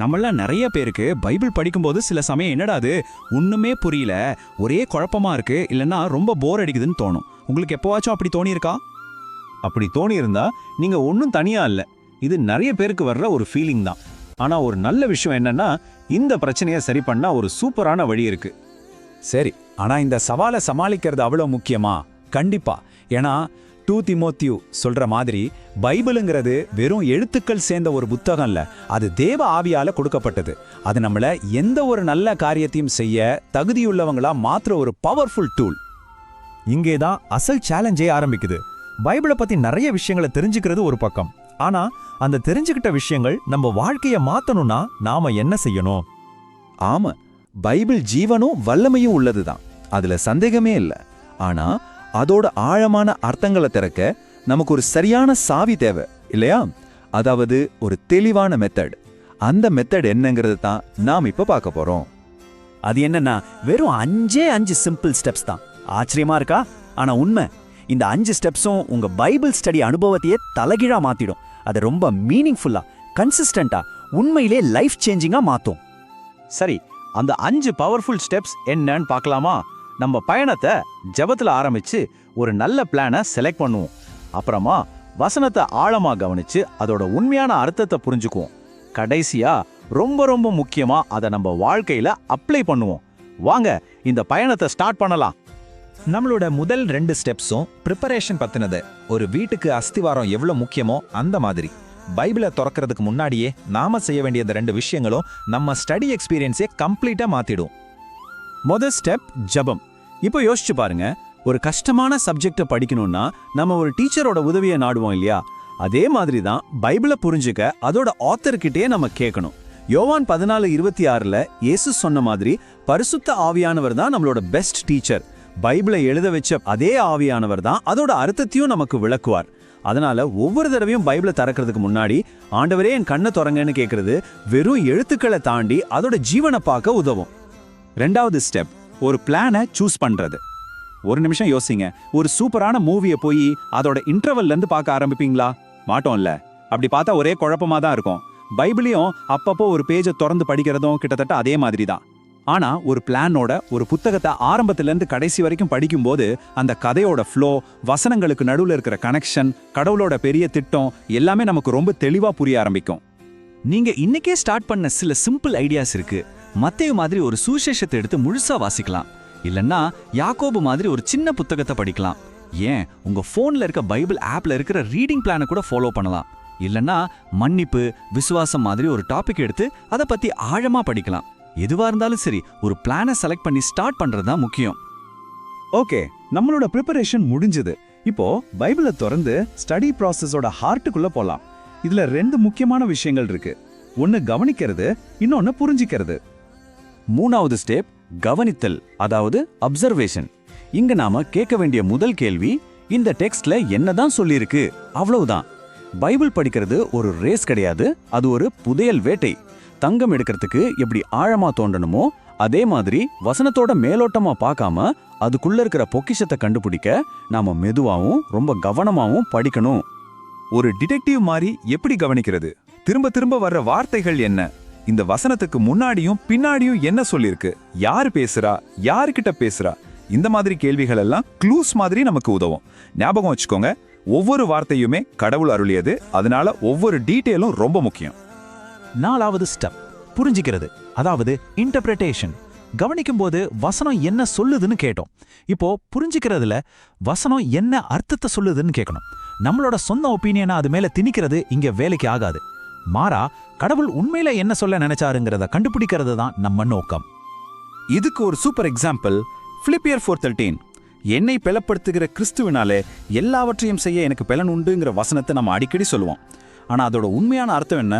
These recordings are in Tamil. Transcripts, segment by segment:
நம்மள நிறைய பேருக்கு பைபிள் படிக்கும்போது சில சமயம் என்னடா அது? ஒண்ணுமே புரியல. ஒரே குழப்பமா இருக்கு. இல்லைன்னா ரொம்ப போர் அடிக்குதுன்னு தோணும். உங்களுக்கு எப்போவாச்சும் அப்படி தோணியிருக்கா? அப்படி தோணியிருந்தா நீங்க ஒன்றும் தனியா இல்ல. இது நிறைய பேருக்கு வர்ற ஒரு ஃபீலிங் தான். ஆனா ஒரு நல்ல விஷயம் என்னன்னா இந்த பிரச்சனையை சரி பண்ணா ஒரு சூப்பரான வழி இருக்கு. சரி. ஆனா இந்த சவாலை சமாளிக்கிறது அவ்வளவு முக்கியமா? கண்டிப்பா. ஏன்னா டூ திமோத்தியூ சொல்ற மாதிரி பைபிளுங்கிறது வெறும் எழுத்துக்கள் சேர்ந்த ஒரு புத்தகம் இல்ல. அது தேவ ஆவியால கொடுக்கப்பட்டது. அது நம்மள எந்த ஒரு நல்ல காரியத்தையும் செய்ய தகுதியுள்ளவங்களா மாத்திர ஒரு பவர்ஃபுல் டூல் இங்கே தான் அசல் சேலஞ்சே ஆரம்பிக்குது. பைபிளை பத்தி நிறைய விஷயங்களை தெரிஞ்சுக்கிறது ஒரு பக்கம். ஆனா அந்த தெரிஞ்சுக்கிட்ட விஷயங்கள் நம்ம வாழ்க்கைய மாத்தணும்னா நாம என்ன செய்யணும்? ஆமா பைபிள் ஜீவனும் வல்லமையும் உள்ளதுதான். அதுல சந்தேகமே இல்ல. ஆனா அதோட ஆழமான அர்த்தங்களை திறக்க நமக்கு ஒரு சரியான சாவி தேவை இல்லையா? அதாவது ஒரு தெளிவான மெத்தட் அந்த மெத்தட் என்னங்கிறது தான் நாம் இப்ப பார்க்க போறோம். அது என்னன்னா வெறும் அஞ்சே அஞ்சு சிம்பிள் ஸ்டெப்ஸ் தான். ஆச்சரியமா இருக்கா? ஆனா உண்மை. இந்த அஞ்சு ஸ்டெப்ஸும் உங்க பைபிள் ஸ்டடி அனுபவத்தையே தலைகீழா மாத்திடும். அதை ரொம்ப மீனிங்ஃபுல்லா கன்சிஸ்டண்டா உண்மையிலே லைஃப் சேஞ்சிங்கா மாத்தும். சரி அந்த அஞ்சு பவர்ஃபுல் ஸ்டெப்ஸ் என்னன்னு பார்க்கலாமா? நம்ம பயணத்தை ஜெபத்துல ஆரம்பிச்சு ஒரு நல்ல பிளானை செலக்ட் பண்ணுவோம். அப்புறமா வசனத்தை ஆழமா கவனிச்சு அதோட உண்மையான அர்த்தத்தை புரிஞ்சுக்குவோம். கடைசியா ரொம்ப ரொம்ப முக்கியமா அதை நம்ம வாழ்க்கையில அப்ளை பண்ணுவோம். வாங்க இந்த பயணத்தை ஸ்டார்ட் பண்ணலாம். நம்மளோட முதல் ரெண்டு ஸ்டெப்ஸும் ப்ரிப்பரேஷன் பத்தினது. ஒரு வீட்டுக்கு அஸ்திவாரம் எவ்வளவு முக்கியமோ அந்த மாதிரி. பைபிளை திறக்கிறதுக்கு முன்னாடியே நாம செய்ய வேண்டிய இந்த ரெண்டு விஷயங்களும் நம்ம ஸ்டடி எக்ஸ்பீரியன்ஸே கம்ப்ளீட்டா மாத்திடும். முதல் ஸ்டெப் ஜெபம். இப்போ யோசிச்சு பாருங்க ஒரு கஷ்டமான சப்ஜெக்டை படிக்கணும்னா நம்ம ஒரு டீச்சரோட உதவியை நாடுவோம் இல்லையா? அதே மாதிரி தான் பைபிளை புரிஞ்சுக்க அதோட ஆத்தர்கிட்டயே நம்ம கேட்கணும். யோவான் பதினாலு இருபத்தி ஆறுல இயேசு சொன்ன மாதிரி பரிசுத்த ஆவியானவர் தான் நம்மளோட பெஸ்ட் டீச்சர் பைபிளை எழுத வச்ச அதே ஆவியானவர் தான் அதோட அர்த்தத்தையும் நமக்கு விளக்குவார். அதனால ஒவ்வொரு தடவையும் பைபிளை திறக்கிறதுக்கு முன்னாடி ஆண்டவரே என் கண்ணை தொடங்கன்னு கேட்கறது வெறும் எழுத்துக்களை தாண்டி அதோட ஜீவனை பார்க்க உதவும். ரெண்டாவது ஸ்டெப் ஒரு பிளானை சூஸ் பண்ணுறது ஒரு நிமிஷம் யோசிங்க. ஒரு சூப்பரான மூவியை போய் அதோட இன்டர்வல்லேருந்து பார்க்க ஆரம்பிப்பீங்களா? மாட்டோம்ல. அப்படி பார்த்தா ஒரே குழப்பமாக தான் இருக்கும். பைபிளையும் அப்பப்போ ஒரு பேஜை திறந்து படிக்கிறதும் கிட்டத்தட்ட அதே மாதிரி தான். ஆனால் ஒரு பிளானோட ஒரு புத்தகத்தை ஆரம்பத்துலேருந்து கடைசி வரைக்கும் படிக்கும்போது அந்த கதையோட ஃப்ளோ வசனங்களுக்கு நடுவில் இருக்கிற கனெக்ஷன் கடவுளோட பெரிய திட்டம் எல்லாமே நமக்கு ரொம்ப தெளிவாக புரிய ஆரம்பிக்கும். நீங்கள் இன்னைக்கே ஸ்டார்ட் பண்ண சில சிம்பிள் ஐடியாஸ் இருக்குது மத்தேயு மாதிரி ஒரு சுவிசேஷத்தை எடுத்து முழுசா வாசிக்கலாம். இல்லன்னா யாக்கோபு மாதிரி ஒரு சின்ன புத்தகத்தை படிக்கலாம். ஏன்? உங்க போன்ல இருக்க பைபிள் ஆப்ல இருக்கிற ரீடிங் பிளானை கூட ஃபாலோ பண்ணலாம். இல்லனா மன்னிப்பு விசுவாசம் மாதிரி ஒரு டாபிக் எடுத்து அதை பத்தி ஆழமா படிக்கலாம். எதுவா இருந்தாலும் சரி ஒரு பிளானை செலக்ட் பண்ணி ஸ்டார்ட் பண்றது தான் முக்கியம். ஓகே நம்மளோட ப்ரிப்பரேஷன் முடிஞ்சது. இப்போ பைபிளை திறந்து ஸ்டடி ப்ராசஸோட ஹார்ட்டுக்குள்ள போலாம். இதுல ரெண்டு முக்கியமான விஷயங்கள் இருக்கு. ஒன்னு கவனிக்கிறது இன்னொன்னு புரிஞ்சிக்கிறது. மூணாவது ஸ்டெப் கவனித்தல் அதாவது அப்சர்வேஷன் இங்க நாம கேட்க வேண்டிய முதல் கேள்வி இந்த டெக்ஸ்ட்ல என்னதான் சொல்லியிருக்கு? அவ்வளவுதான். பைபிள் படிக்கிறது ஒரு ரேஸ் கிடையாது அது ஒரு புதையல் வேட்டை. தங்கம் எடுக்கிறதுக்கு எப்படி ஆழமா தோண்டணுமோ அதே மாதிரி வசனத்தோட மேலோட்டமா பார்க்காம அதுக்குள்ள இருக்கிற பொக்கிஷத்தை கண்டுபிடிக்க நாம மெதுவாகவும் ரொம்ப கவனமாகவும் படிக்கணும். ஒரு டிடெக்டிவ் மாதிரி எப்படி கவனிக்கிறது? திரும்ப திரும்ப வர்ற வார்த்தைகள் என்ன? இந்த வசனத்துக்கு முன்னாடியும் பின்னாடியும் என்ன சொல்லிருக்கு? யார் பேசுறா? யாருக்கிட்ட பேசுறா? இந்த மாதிரி கேள்விகள் எல்லாம் க்ளூஸ் மாதிரி நமக்கு உதவும். ஞாபகம் வச்சுக்கோங்க ஒவ்வொரு வார்த்தையுமே கடவுள் அருளியது. அதனால ஒவ்வொரு டீட்டெயிலும் ரொம்ப முக்கியம். நாலாவது ஸ்டெப் புரிஞ்சிக்கிறது. அதாவது இன்டர்பிரிட்டேஷன் கவனிக்கும் போது வசனம் என்ன சொல்லுதுன்னு கேட்டோம். இப்போ புரிஞ்சுக்கிறதுல வசனம் என்ன அர்த்தத்தை சொல்லுதுன்னு கேட்கணும் நம்மளோட சொந்த ஒப்பீனியனா அது மேல திணிக்கிறது இங்க வேலைக்கு ஆகாது. மாறா கடவுள் உண்மையில என்ன சொல்ல நினைச்சாருங்கிறத கண்டுபிடிக்கிறது தான் நம்ம நோக்கம். இதுக்கு ஒரு சூப்பர் எக்ஸாம்பிள் பிலிப்பியர் ஃபோர் தேர்ட்டீன் என்னை பெலப்படுத்துகிற கிறிஸ்துவினாலே எல்லாவற்றையும் செய்ய எனக்கு பலன் உண்டுங்கிற வசனத்தை நம்ம அடிக்கடி சொல்லுவோம். ஆனால் அதோட உண்மையான அர்த்தம் என்ன?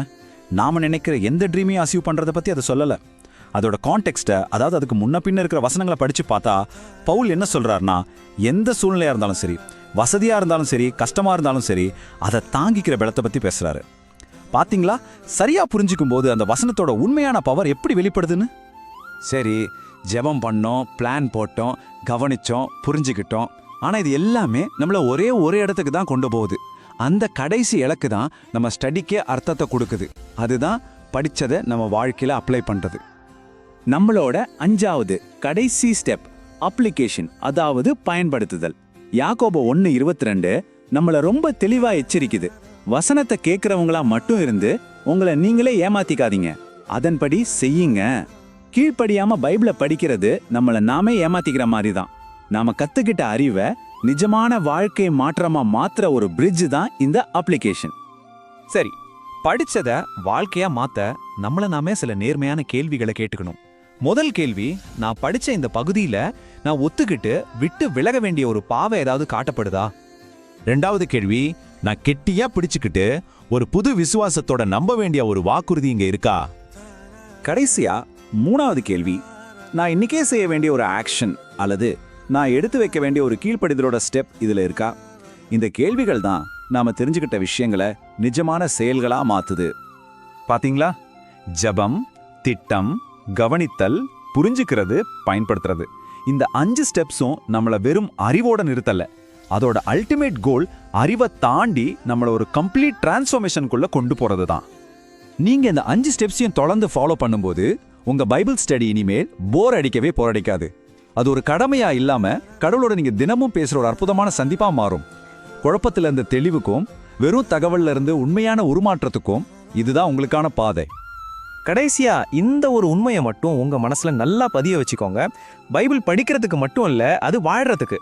நாம நினைக்கிற எந்த ட்ரீமையும் அசீவ் பண்ணுறதை பற்றி அதை சொல்லலை. அதோட கான்டெக்ஸ்ட்டை அதாவது அதுக்கு முன்ன பின்ன இருக்கிற வசனங்களை படித்து பார்த்தா பவுல் என்ன சொல்றாருன்னா எந்த சூழ்நிலையாக இருந்தாலும் சரி வசதியாக இருந்தாலும் சரி கஷ்டமாக இருந்தாலும் சரி அதை தாங்கிக்கிற பலத்தை பற்றி பேசுகிறாரு பாத்தீங்களா? சரியா புரிஞ்சுக்கும் போது அந்த வசனத்தோட உண்மையான பவர் எப்படி வெளிப்படுதுன்னு? சரி ஜெபம் பண்ணோம் பிளான் போட்டோம் கவனிச்சோம் புரிஞ்சுக்கிட்டோம். ஆனா இது எல்லாமே நம்மளை ஒரே ஒரு இடத்துக்கு தான் கொண்டு போகுது. அந்த கடைசி இலக்கு தான் நம்ம ஸ்டடிக்கே அர்த்தத்தை கொடுக்குது. அதுதான் படித்ததை நம்ம வாழ்க்கையில் அப்ளை பண்ணுறது நம்மளோட அஞ்சாவது கடைசி ஸ்டெப் அப்ளிகேஷன் அதாவது பயன்படுத்துதல். யாக்கோப ஒன்று இருபத்தி ரெண்டு நம்மளை ரொம்ப தெளிவாக எச்சரிக்குது. வசனத்தை கேட்கிறவங்களா மட்டும் இருந்து உங்களை நீங்களே ஏமாத்திக்காதீங்க. அதன்படி செய்யுங்க. கீழ்ப்படியாம பைபிளை படிக்கிறது நம்மளை நாமே ஏமாத்திக்கிற மாதிரி தான் நாம கத்துக்கிட்ட அறிவை நிஜமான வாழ்க்கை மாற்றமா மாத்துற ஒரு பிரிட்ஜ் தான் இந்த அப்ளிகேஷன் சரி படிச்சத வாழ்க்கையா மாத்த நம்மள நாமே சில நேர்மையான கேள்விகளை கேட்டுக்கணும். முதல் கேள்வி நான் படிச்ச இந்த பகுதியில நான் ஒத்துக்கிட்டு விட்டு விலக வேண்டிய ஒரு பாவை ஏதாவது காட்டப்படுதா? ரெண்டாவது கேள்வி நான் கெட்டியா பிடிச்சுக்கிட்டு ஒரு புது விசுவாசத்தோட நம்ப வேண்டிய ஒரு வாக்குறுதி இங்க இருக்கா? கடைசியா மூணாவது கேள்வி நான் இன்னைக்கே செய்ய வேண்டிய ஒரு ஆக்ஷன் அல்லது நான் எடுத்து வைக்க வேண்டிய ஒரு கீழ்ப்படிதலோட ஸ்டெப் இதுல இருக்கா? இந்த கேள்விகள் தான் நாம தெரிஞ்சுக்கிட்ட விஷயங்களை நிஜமான செயல்களா மாத்துது. பாத்தீங்களா? ஜபம் திட்டம் கவனித்தல் புரிஞ்சுக்கிறது பயன்படுத்துறது. இந்த அஞ்சு ஸ்டெப்ஸும் நம்மளை வெறும் அறிவோட நிறுத்தலை. அதோட அல்டிமேட் கோல் அறிவை தாண்டி நம்மளை ஒரு கம்ப்ளீட் டிரான்ஸ்ஃபர்மேஷனுக்குள்ளே கொண்டு போகிறது தான் நீங்கள் இந்த அஞ்சு ஸ்டெப்ஸையும் தொடர்ந்து ஃபாலோ பண்ணும்போது உங்கள் பைபிள் ஸ்டடி இனிமேல் போர் அடிக்கவே போரடிக்காது அது ஒரு கடமையாக இல்லாமல் கடவுளோட நீங்கள் தினமும் பேசுகிற ஒரு அற்புதமான சந்திப்பாக மாறும். குழப்பத்தில் இருந்த தெளிவுக்கும் வெறும் தகவல்ல இருந்து உண்மையான உருமாற்றத்துக்கும் இதுதான் உங்களுக்கான பாதை. கடைசியா இந்த ஒரு உண்மையை மட்டும் உங்க மனசுல நல்லா பதிய வச்சுக்கோங்க. பைபிள் படிக்கிறதுக்கு மட்டும் இல்ல அது வாழ்றதுக்கு.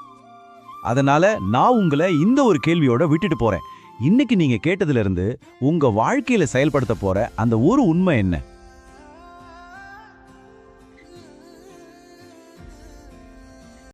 அதனால நான் உங்களை இந்த ஒரு கேள்வியோட விட்டுட்டு போறேன். இன்னைக்கு நீங்க கேட்டதுல இருந்து உங்க வாழ்க்கையில செயல்படுத்த போற அந்த ஒரு உண்மை என்ன?